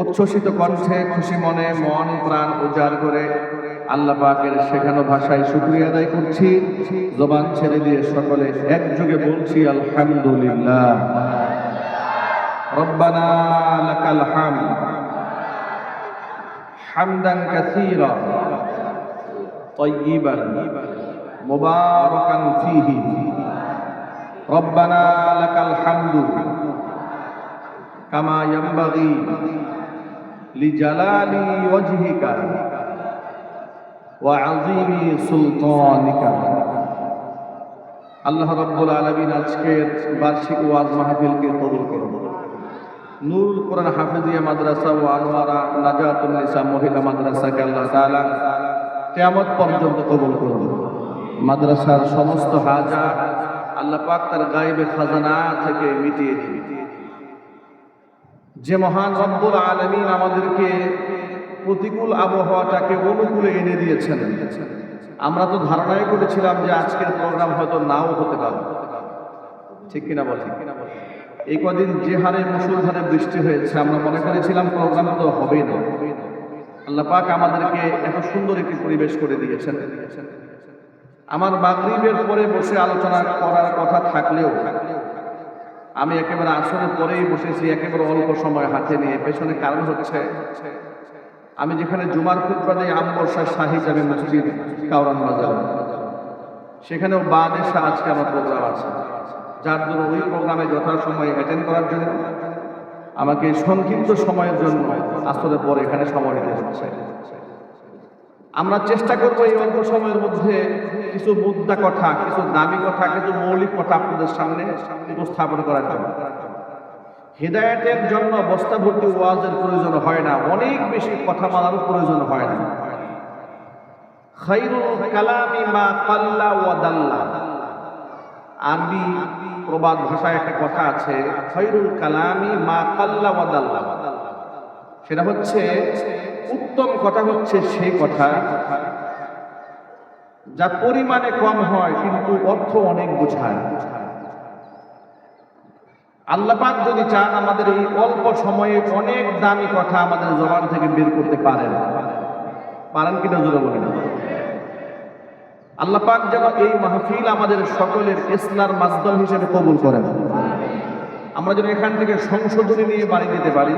উচ্ছ্বসিত কণ্ঠে খুশি মনে মন প্রাণ উজাড় করে আল্লাহ পাকের শেখানো ভাষায় শুক্রিয়া আদায় করছি জবান ছেড়ে দিয়ে সকলে একযোগে বলছি আলহামদুলিল্লাহ রব্বানা লাকাল হামদ হামদান কাসীরা طيبا مباركا فيه ربنا لك الحمد كما ينبغي لجلال وجهك وعظيم سلطانك আল্লাহ রব্বুল আলমিন আজকের বার্ষিক ওয়াজ মাহফিলকে কবুল করুন নূর কোরআন হাফিজিয়া মাদ্রাসা ও আনোয়ারা নাজাতুল নিসা মহিলা মাদ্রাসাকে আল্লাহ তাআলা কিয়ামত পর্যন্ত কবুল করুন মাদ্রাসার সমস্ত হাজা আল্লাহ পাক তার গায়েবে খাজানা থেকে মিটিয়ে দিন যে মহান রব্বুল আলমিন আমাদেরকে প্রতিকূল আবহাওয়াটাকে অনুকূলে এনে দিয়েছেন। আমরা তো ধারণাই করেছিলাম যে আজকের প্রোগ্রাম হয়তো নাও হতে পারে। ঠিক কিনা বল? ঠিক কিনা এই কদিন যে হারে মুসুলধারে বৃষ্টি হয়েছে, আমরা মনে করেছিলাম প্রোগ্রাম তো হবেই না। আল্লাহ পাক আমাদেরকে এত সুন্দর একটি পরিবেশ করে দিয়েছেন। আমার মাগরিবের পরে বসে আলোচনা করার কথা থাকলেও আমি একেবারে আসরের পরেই বসেছি, একেবারে অল্প সময় হাতে নিয়ে। পেছনে কারণ হচ্ছে, আমি যেখানে জুমার খুতবা দিই আমবর্ষা শাহী জামে মসজিদ, কাউরান বাজার। সেখানেও বা দেশা আজকে আমার প্রোগ্রাম আছে। যার জন্য ওই প্রোগ্রামে যথাসময়ে অ্যাটেন্ড করার জন্য আমাকে সংক্ষিপ্ত সময়ের জন্য আসলে পরে এখানে সময় দিতে হচ্ছে। আমরা চেষ্টা করব এই অল্প সময়ের মধ্যে কিছু মুদ্রা কথা, কিছু দামি কথা, কিছু মৌলিক কথা আপনাদের সামনে উপস্থাপন করার জন্য। হেদায়তের জন্য বস্তা ভর্তি ওয়াজের প্রয়োজন হয় না, অনেক বেশি কথা বলারও প্রয়োজন হয় না। খাইরুল কালামি মা কাল্লা ওয়া দাল্লা। আরবি প্রবাদ ভাষায় একটা কথা আছে খৈরুল কালামি মা কাল্লা ওয়া দাল্লা। সেটা হচ্ছে উত্তম কথা হচ্ছে সেই কথা। যা পরিমাণে কম হয়, কিন্তু অর্থ অনেক বোঝায়। আল্লাপাক যদি চান আমাদের এই অল্প সময়ে অনেক দামি কথা আমাদের জবান থেকে বের করতে পারেন। পারেন কিনা জোরে বলেন। আল্লাহ পাক যেন এই মাহফিল আমাদের সকলের ইসলার মাধ্যম হিসেবে কবুল করেন। আমরা যেন এখান থেকে সংশোধনী নিয়ে বাড়ি দিতে পারি।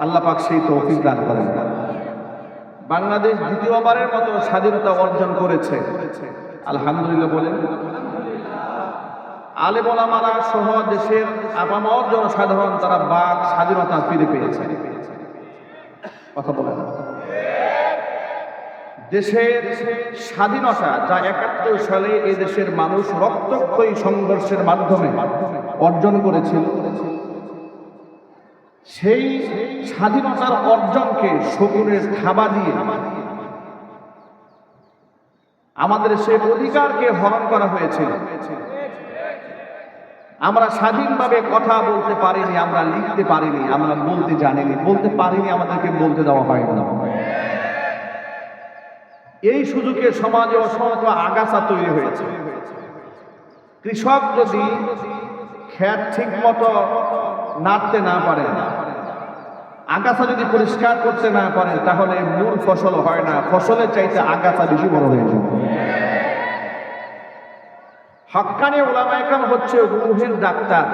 আল্লাপাক সেই তৌফিক দান করেন। বাংলাদেশ দ্বিতীয়বারের মতো স্বাধীনতা অর্জন করেছে। আলহামদুলিল্লাহ বলেন। আলেমলামারা সহ দেশের আপামর জনসাধারণ তারা বাক স্বাধীনতা ফিরে পেয়েছে। কথা বলেন। দেশের স্বাধীনতা যা একাত্তর সালে এই দেশের মানুষ রক্তক্ষয়ী সংঘর্ষের মাধ্যমে অর্জন করেছিল সেই স্বাধীনতার অর্জনকে শকুনের থাবা দিয়ে আমাদের সেই অধিকারকে হরণ করা হয়েছিল। আমরা স্বাধীনভাবে কথা বলতে পারিনি, আমরা লিখতে পারিনি, আমরা বলতে জানিনি, বলতে পারিনি, আমাদেরকে বলতে দেওয়া হয় না এই সুযোগে সমাজে অসংখ্য আগাছা তৈরি হয়েছে। কৃষক যদি খ্যাত ঠিক মতো নাড়তে না পারে আগাছা যদি পরিষ্কার করতে না পারে, তাহলে মূল ফসল হয় না। ফসলের চাইতে আগাছা বেশি বড় হয়ে যাবে। হক্কানি ওলামাইকাম হচ্ছে রুহের ডাক্তার।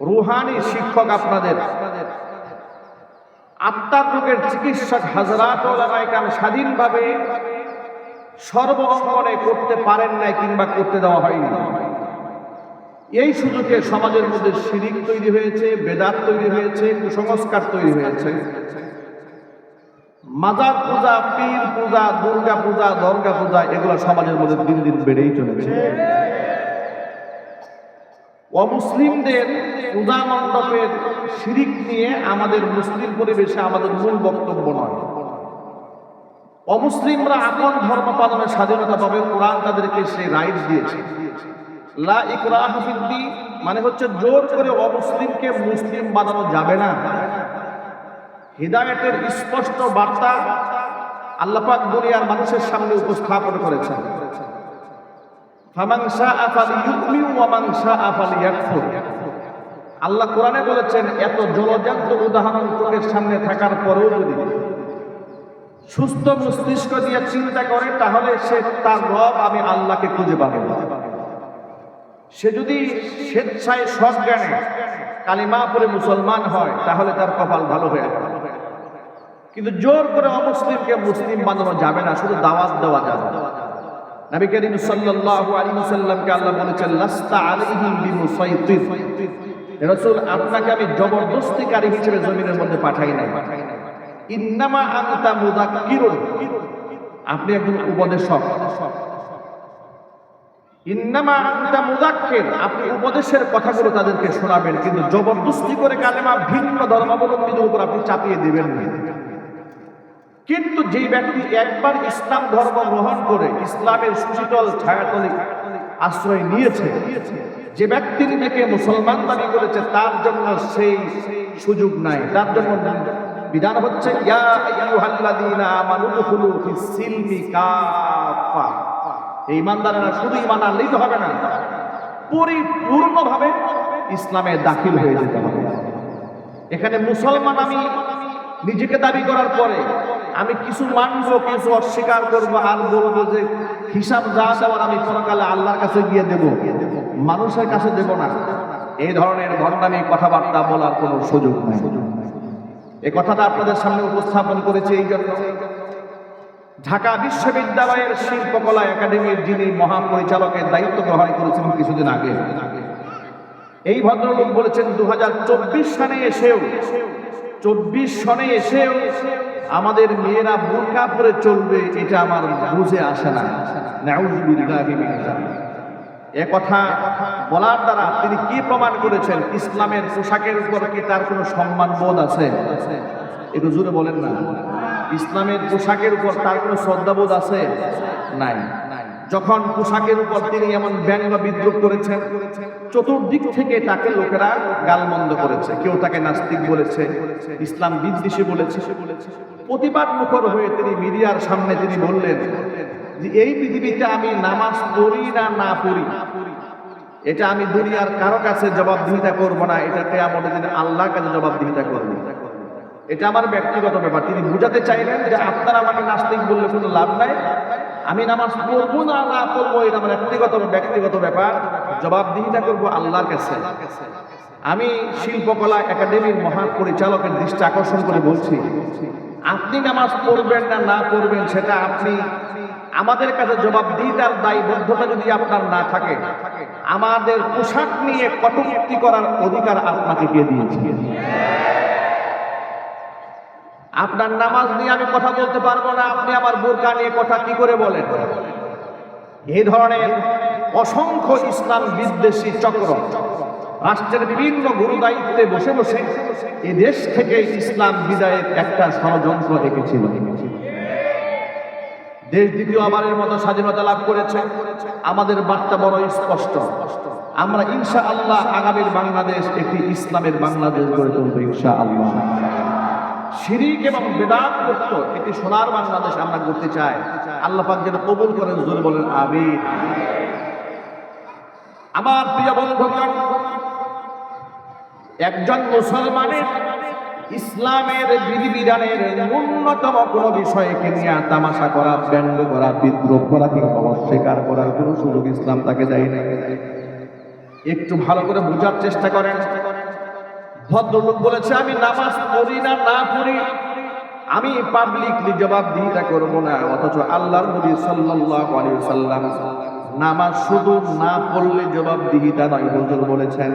রুহানি শিক্ষক আপনাদের। আত্মার রোগের চিকিৎসক হাজরাত ওলামাইকাম স্বাধীনভাবে সর্ব অঙ্গনে করতে পারেন নাই কিংবা করতে দেওয়া হয়নি। এই সুযোগে সমাজের মধ্যে শিরিক তৈরি হয়েছে, বেদাত তৈরি হয়েছে, কুসংস্কার তৈরি হয়েছে। মাজার পূজা, পীর পূজা, দুর্গা পূজা, দর্গা পূজা, এগুলো সমাজের মধ্যে দিন দিন বেড়েই চলেছে। অমুসলিমদের পূজা মণ্ডপের শিরিক নিয়ে আমাদের মুসলিম পরিবেশে আমাদের মূল বক্তব্য নয়। অমুসলিমরা আপন ধর্ম পালনের স্বাধীনতা পাবে, কোরআন তাদেরকে সে রাইট দিয়েছে। লা ইকরাহ ফিদ্দি মানে হচ্ছে জোর করে অমুসলিমকে মুসলিম বানানো যাবে না। হৃদায়তের স্পষ্ট বার্তা আল্লাপাক দুনিয়ার মানুষের সামনে উপস্থাপন করেছেন। আল্লাহ কোরআনে বলেছেন, এত জলজান্ত উদাহরণ চোখের সামনে থাকার পরেও যদি সুস্থ মস্তিষ্ক দিয়ে চিন্তা করে, তাহলে সে তার রব আমি আল্লাহকে খুঁজে পাবে। সে যদি স্বেচ্ছায় সজ্ঞানে কালিমা পরে মুসলমান হয়, তাহলে তার কপাল ভালো হয়ে যাবে। কিন্তু জোর করে অমুসলিমকে মুসলিম বানানো যাবে না, শুধু দাওয়াত দেওয়া যাবে। নবী করিম সাল্লাল্লাহু আলাইহি ওয়াসাল্লামকে আল্লাহ বলেছেন, লাস্তা আলাইহিম বিমুসাইতির রাসূল, আপনাকে আমি জবরদস্তিকারী হিসেবে জমিনের মধ্যে পাঠাই নাই। ইন্নামা আনতা মুযাক্কিরুন আপনি একজন উপদেশক। আপনি উপদেশের কথাগুলো তাদেরকে শোনাবেন, কিন্তু জবরদস্তি করে কালেমা ভিন্ন ধর্মাবলম্বীদের উপর আপনি চাপিয়ে দেবেন না। কিন্তু যে ব্যক্তি একবার ইসলাম ধর্ম গ্রহণ করে, ইসলামের সুশীতল ছায়াতলে আশ্রয় নিয়েছে, যে ব্যক্তি নিজেকে মুসলমান দাবি করেছে, তার জন্য সেই সুযোগ নাই। তার জন্য বিধান হচ্ছে, ইয়া আইয়ুহাল্লাযীনা আমানু ফিস সিলমি কাফা এই ইমানদারেরা শুধু ইমান আনলেই তো হবে না, পরিপূর্ণভাবে ইসলামে দাখিল হয়ে যেতে হবে। এখানে মুসলমান আমি নিজেকে দাবি করার পরে আমি কিছু মানবো, কিছু অস্বীকার করব, আর বলব যে হিসাব যা দেওয়ার আমি পরকালে আল্লাহর কাছে গিয়ে দেব। মানুষের কাছে দেব না। এই ধরনের ভণ্ডামি কথাবার্তা বলার কোনো সুযোগ নেই। এই কথাটা আপনাদের সামনে উপস্থাপন করেছি এই জন্য। ঢাকা বিশ্ববিদ্যালয়ের শিল্পকলা একাডেমির যিনি মহাপরিচালকের দায়িত্ব গ্রহণ করেছিলেন কিছুদিন আগে, এই ভদ্রলোক বলেছেন দু হাজার চব্বিশ সালে এসেও, চব্বিশ সনে এসেও আমাদের মেয়েরা বোরকা পরে চলবে, এটা আমার বুঝে আসে না। এ কথা বলার দ্বারা তিনি কি প্রমাণ করেছেন? ইসলামের পোশাকের উপর কি তার কোনো সম্মান বোধ আছে? একটু জোরে বলেন না। ইসলামের পোশাকের উপর তার কোনো শ্রদ্ধাবোধ আছে? নাই। যখন পোশাকের উপর তিনি এমন ব্যঙ্গ বিদ্রুপ করেছেন, চতুর্দিক থেকে তাকে লোকেরা গালমন্দ করেছে। কেউ তাকে নাস্তিক বলেছে, ইসলাম বিদ্বেষী বলেছে। প্রতিবাদ মুখর হয়ে তিনি মিডিয়ার সামনে তিনি বললেন যে, এই পৃথিবীতে আমি নামাজ পড়ি না না পড়ি? এটা আমি দুনিয়ার কারও কাছে জবাবদিহিতা করব না। এটা কেয়ামতের দিন আল্লাহর কাছে জবাবদিহিতা করব। এটা আমার ব্যক্তিগত ব্যাপার। তিনি বুঝাতে চাইলেন যে আপনারা আমাকে নাস্তিক বললে কোনো লাভ নাই। আমি নামাজ পড়ব না না পড়ব, এটা আমার ব্যক্তিগত ব্যক্তিগত ব্যাপার। জবাবদিহিতা করব আল্লাহর কাছে। আমি শিল্পকলা একাডেমির মহান পরিচালকের দৃষ্টি আকর্ষণ করে বলছি, আপনি নামাজ পড়বেন না না পড়বেন সেটা আপনি আমাদের কাছে জবাবদিহিতার দায়বদ্ধতা যদি আপনার না থাকে, আমাদের পোশাক নিয়ে কটূক্তি করার অধিকার আপনাকে কে দিয়েছে? আপনার নামাজ নিয়ে আমি কথা বলতে পারব না। আপনি আমার বোরকা নিয়ে কথা কি করে বলেন? এই ধরনের অসংখ্য ইসলাম বিদ্বেষী চক্র রাষ্ট্রের বিভিন্ন গুরু দায়িত্বে বসে বসে এ দেশ থেকে ইসলাম বিদায়ের একটা ষড়যন্ত্র দেখেছিল। দেশ দ্বিতীয় আবারের মতো স্বাধীনতা লাভ করেছে। আমাদের বার্তা বড় স্পষ্ট। আমরা ইনশা আল্লাহ আগামীর বাংলাদেশ একটি ইসলামের বাংলাদেশ গড়ে তুলবো ইনশা আল্লাহ শিরিক এবং বেদাত মুক্ত একটি সোনার বাংলাদেশ আমরা করতে চাই। আল্লাহ পাক যেন কবুল করেন, জোরে বলেন, আমিন। আমার প্রিয় বন্ধুগণ, একজন মুসলমানের ইসলামের বিধিবিধানের ন্যূনতম কোন বিষয়কে নিয়ে তামাশা করা, ব্যঙ্গ করা, বিদ্রোহ করা কিংবা অস্বীকার করার কোনো সুযোগ ইসলাম তাকে দেয় না একটু ভালো করে বোঝার চেষ্টা করেন। ভদ্রলোক বলেছে, আমি নামাজ পড়ি না না পড়ি। আমি পাবলিকলি জবাবদিহিতা করব না, অথচ আল্লাহর নবী সাল্লাল্লাহু আলাইহি সাল্লাম নামাজ শুধু না পড়লে জবাবদিহিতা নয়, হুজুর বলেছেন।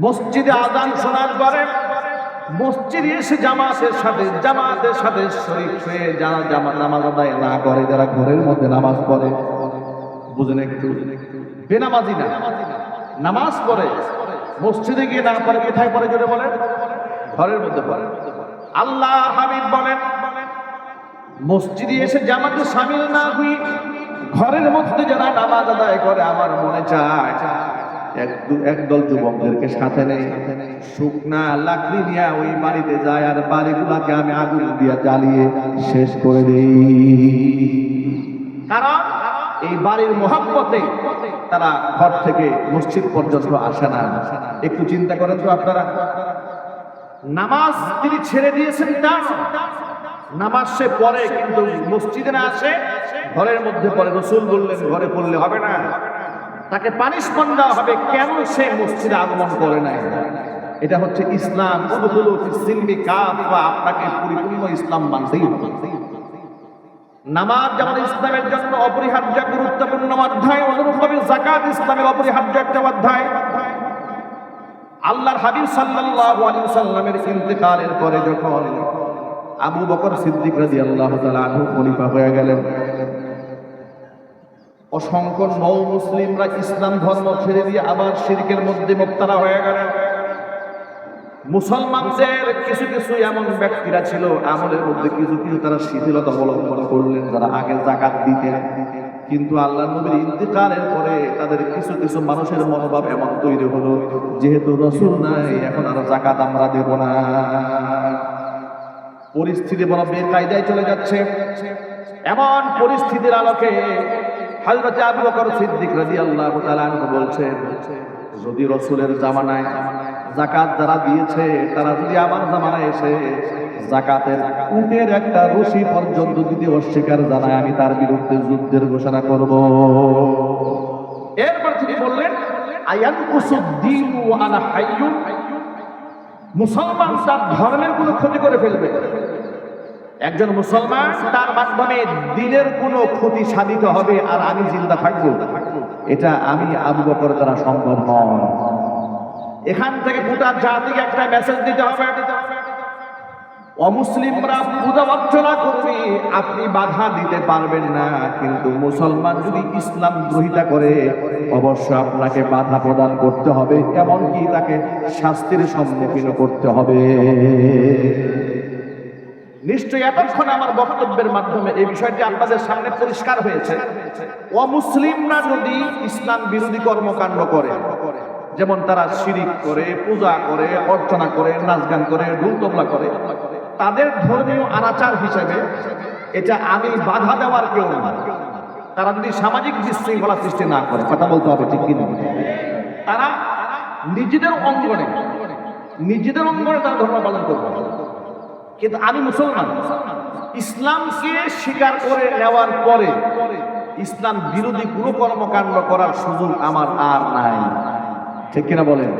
মসজিদে আজান শোনার পরে মসজিদে এসে জামাতের সাথে জামাতের সাথে শরীক হয়ে যারা জামা নামাজ আদায় না করে, যারা ঘরের মধ্যে নামাজ পড়ে, বুঝেন একটু। বেনামাজি না। নামাজ পড়ে। মসজিদে গিয়ে না পড়ে কোথায় পড়ে জোরে বলেন। ঘরের মধ্যে পড়ে আল্লাহ হাবিব বলেন, মসজিদে এসে জামাতে সামিল না হই ঘরের মধ্যে যারা নামাজ আদায় করে, আমার মনে চায় একদল যুবকদেরকে সাথে নেই। শুকনা লাকড়ি নিয়ে ওই বাড়িতে যায় আর বাড়িগুলাকে আমি আগুন দিয়ে জ্বালিয়ে শেষ করে দেই। কারণ এই বাড়ির মহাব্বতে তারা ঘর থেকে মসজিদ পর্যন্ত আসে না। একটু চিন্তা করেন তো আপনারা। নামাজ তিনি ছেড়ে দিয়েছেন তা নয়। নামাজ সে পড়ে, কিন্তু মসজিদে না আসে, ঘরের মধ্যে পড়ে। রসুল বললেন, ঘরে পড়লে হবে না। তাকে পানিশমেন্ট দেওয়া হবে। কেন সে মসজিদে আগমন করে নাই? এটা হচ্ছে ইসলাম। আপনাকে পরিপূর্ণ ইসলাম মানতেই হবে। নামাজ যেমন ইসলামের জন্য অপরিহার্য গুরুত্বপূর্ণ অধ্যায় অনুরূপভাবে জাকাত ইসলামের অপরিহার্য একটা অধ্যায়। আল্লাহর হাবিব সাল্লাল্লাহু আলাইহি সাল্লামের ইন্তেকালের পরে যখন আবু বকর সিদ্দিক রাদিয়াল্লাহু তাআলা আনহু খলিফা হয়ে গেলেন, অসংখ্য নৌ মুসলিমরা ইসলাম ধর্ম ছেড়ে দিয়ে আবার শিরকের মধ্যে মুক্তারা হয়ে গেলেন। মুসলমানদের কিছু কিছু এমন ব্যক্তিরা ছিল, আমলের মধ্যে কিছু কিছু তারা শিথিলতা অবলম্বন করলেন তারা আগে জাকাত দিতেন। কিন্তু আল্লাহ নবীর ইন্তেকালের পরে তাদের কিছু কিছু মানুষের মনোভাব এমন তৈরি হলো, যেহেতু রসুল নাই, এখন আর জাকাত আমরা দেব না। পরিস্থিতি বড় বেকায়দায় চলে যাচ্ছে। এমন পরিস্থিতির আলোকে হযরত আবু বকর সিদ্দিক রাদিয়াল্লাহু তাআলা বলছেন, যদি রসুলের জামানায় জাকাত যারা দিয়েছে, তারা যদি আমার জামানায় এসে জাকাতের উটের একটা রশি পর্যন্ত যদি অস্বীকার জানায়, আমি তার বিরুদ্ধে যুদ্ধের ঘোষণা করব। এরপর তিনি বললেন আয়ান কুসুদ্দিন হাইয়ুন। মুসলমান তার ধর্মের কোনো ক্ষতি করে ফেলবে। একজন মুসলমান তার মাধ্যমে দিনের কোনো ক্ষতি সাধিত হবে আর আমি জিন্দা থাকব। এটা আমি আবু বকর দ্বারা সম্ভব নয়। এখান থেকে গোটা জাতিকে একটা মেসেজ দিতে হবে। অমুসলিমরা পূজা অর্চনা করবে, আপনি বাধা দিতে পারবেন না। কিন্তু মুসলমান যদি ইসলাম গ্রহিতা করে অবশ্য আপনাকে বাধা প্রদান করতে হবে। এমনকি তাকে শাস্তির সম্মুখীন করতে হবে। নিশ্চয়ই এতক্ষণ আমার বক্তব্যের মাধ্যমে এই বিষয়টি আপনাদের সামনে পরিষ্কার হয়েছে। অমুসলিমরা যদি ইসলাম বিরোধী কর্মকাণ্ড করে যেমন তারা শিরিক করে, পূজা করে, অর্চনা করে, নাচ গান করে, ঢুল তবলা করে, তাদের ধর্মীয় আনাচার হিসেবে এটা আমি বাধা দেওয়ার কেউ না তারা যদি সামাজিক বিশৃঙ্খলা সৃষ্টি না করে, কথা বলতে হবে ঠিক কিনা? তারা নিজেদের অঙ্গনে নিজেদের অঙ্গনে তারা ধর্ম পালন করবে। কিন্তু আমি মুসলমান, ইসলামকে স্বীকার করে নেওয়ার পরে ইসলাম বিরোধী কোনো কর্মকাণ্ড করার সুযোগ আমার আর নাই। ঠিক কিনা বলেন?